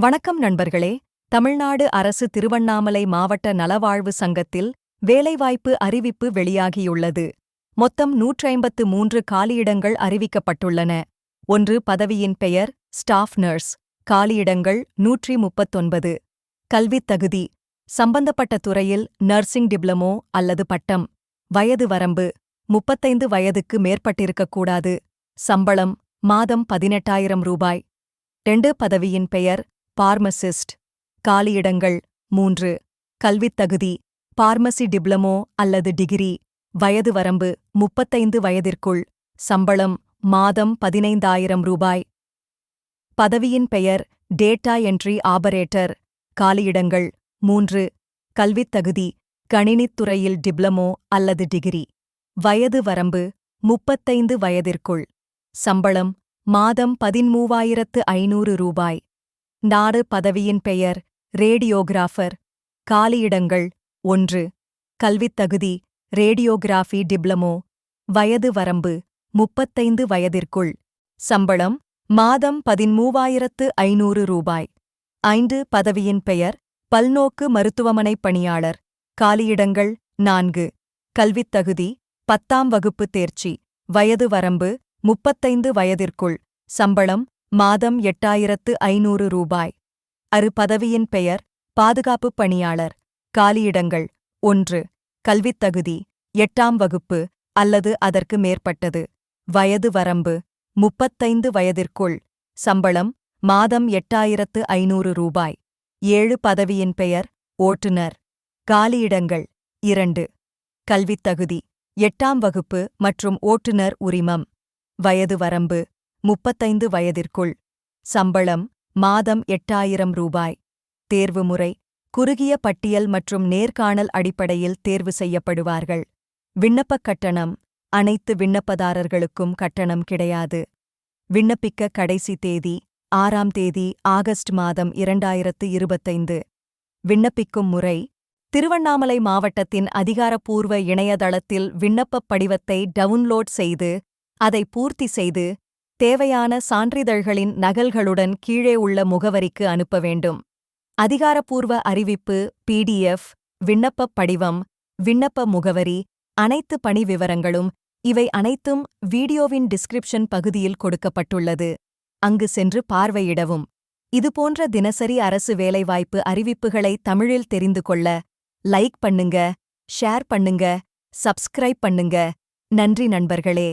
வணக்கம் நண்பர்களே. தமிழ்நாடு அரசு திருவண்ணாமலை மாவட்ட நலவாழ்வு சங்கத்தில் வேலைவாய்ப்பு அறிவிப்பு வெளியாகியுள்ளது. மொத்தம் நூற்றைம்பத்து மூன்று காலியிடங்கள் அறிவிக்கப்பட்டுள்ளன. ஒன்று பதவியின் பெயர் ஸ்டாஃப் நர்ஸ். காலியிடங்கள் நூற்றி முப்பத்தொன்பது கல்வித் தகுதி. சம்பந்தப்பட்ட துறையில் நர்சிங் டிப்ளமோ அல்லது பட்டம். வயது வரம்பு முப்பத்தைந்து வயதுக்கு மேற்பட்டிருக்கக்கூடாது. சம்பளம் மாதம் பதினெட்டாயிரம் ரூபாய். ரெண்டு பதவியின் பெயர் பார்மசிஸ்ட் காலியிடங்கள் மூன்று கல்வித்தகுதி பார்மசி டிப்ளமோ அல்லது டிகிரி வயது வரம்பு முப்பத்தைந்து வயதிற்குள் சம்பளம் மாதம் பதினைந்தாயிரம் ரூபாய். பதவியின் பெயர் டேட்டா என்ட்ரி ஆபரேட்டர் காலியிடங்கள் மூன்று கல்வித்தகுதி கணினித்துறையில் டிப்ளமோ அல்லது டிகிரி வயது வரம்பு முப்பத்தைந்து வயதிற்குள் சம்பளம் மாதம் பதின்மூவாயிரத்து ஐநூறு ரூபாய். நாடு பதவியின் பெயர் ரேடியோகிராஃபர். காலியிடங்கள் ஒன்று. கல்வித்தகுதி ரேடியோகிராஃபி டிப்ளமோ. வயது வரம்பு முப்பத்தைந்து வயதிற்குள். சம்பளம் மாதம் பதிமூவாயிரத்து ஐநூறு ரூபாய். ஐந்து பதவியின் பெயர் பல்நோக்கு மருத்துவமனை பணியாளர். காலியிடங்கள் நான்கு. கல்வித்தகுதி பத்தாம் வகுப்பு தேர்ச்சி. வயது வரம்பு முப்பத்தைந்து வயதிற்குள். சம்பளம் மாதம் எட்டாயிரத்து ஐநூறு ரூபாய். அரு பதவியின் பெயர் பாதுகாப்பு பணியாளர். காலியிடங்கள் ஒன்று கல்வித்தகுதி எட்டாம் வகுப்பு அல்லது அதற்கு மேற்பட்டது. வயது வரம்பு முப்பத்தைந்து வயதிற்குள். சம்பளம் மாதம் எட்டாயிரத்து ஐநூறு ரூபாய். ஏழு பதவியின் பெயர் ஓட்டுநர். காலியிடங்கள் இரண்டு கல்வித்தகுதி எட்டாம் வகுப்பு மற்றும் ஓட்டுநர் உரிமம். வயது வரம்பு முப்பத்தைந்து வயதிற்குள். சம்பளம் மாதம் எட்டாயிரம் ரூபாய். தேர்வு முறை குறுகிய பட்டியல் மற்றும் நேர்காணல் அடிப்படையில் தேர்வு செய்யப்படுவார்கள். விண்ணப்பக் கட்டணம் அனைத்து விண்ணப்பதாரர்களுக்கும் கட்டணம் கிடையாது. விண்ணப்பிக்க கடைசி தேதி ஆறாம் தேதி ஆகஸ்ட் மாதம் இரண்டாயிரத்து இருபத்தைந்து. விண்ணப்பிக்கும் முறை திருவண்ணாமலை மாவட்டத்தின் அதிகாரப்பூர்வ இணையதளத்தில் விண்ணப்பப் படிவத்தை டவுன்லோட் செய்து அதை பூர்த்தி செய்து தேவையான சான்றிதழ்களின் நகல்களுடன் கீழே உள்ள முகவரிக்கு அனுப்ப வேண்டும். அதிகாரப்பூர்வ அறிவிப்பு பிடிஎஃப் விண்ணப்பப் படிவம் விண்ணப்ப முகவரி அனைத்து பணி விவரங்களும் இவை அனைத்தும் வீடியோவின் டிஸ்கிரிப்ஷன் பகுதியில் கொடுக்கப்பட்டுள்ளது. அங்கு சென்று பார்வையிடவும். இதுபோன்ற தினசரி அரசு வேலைவாய்ப்பு அறிவிப்புகளை தமிழில் தெரிந்து கொள்ள லைக் பண்ணுங்க ஷேர் பண்ணுங்க சப்ஸ்கிரைப் பண்ணுங்க. நன்றி நண்பர்களே.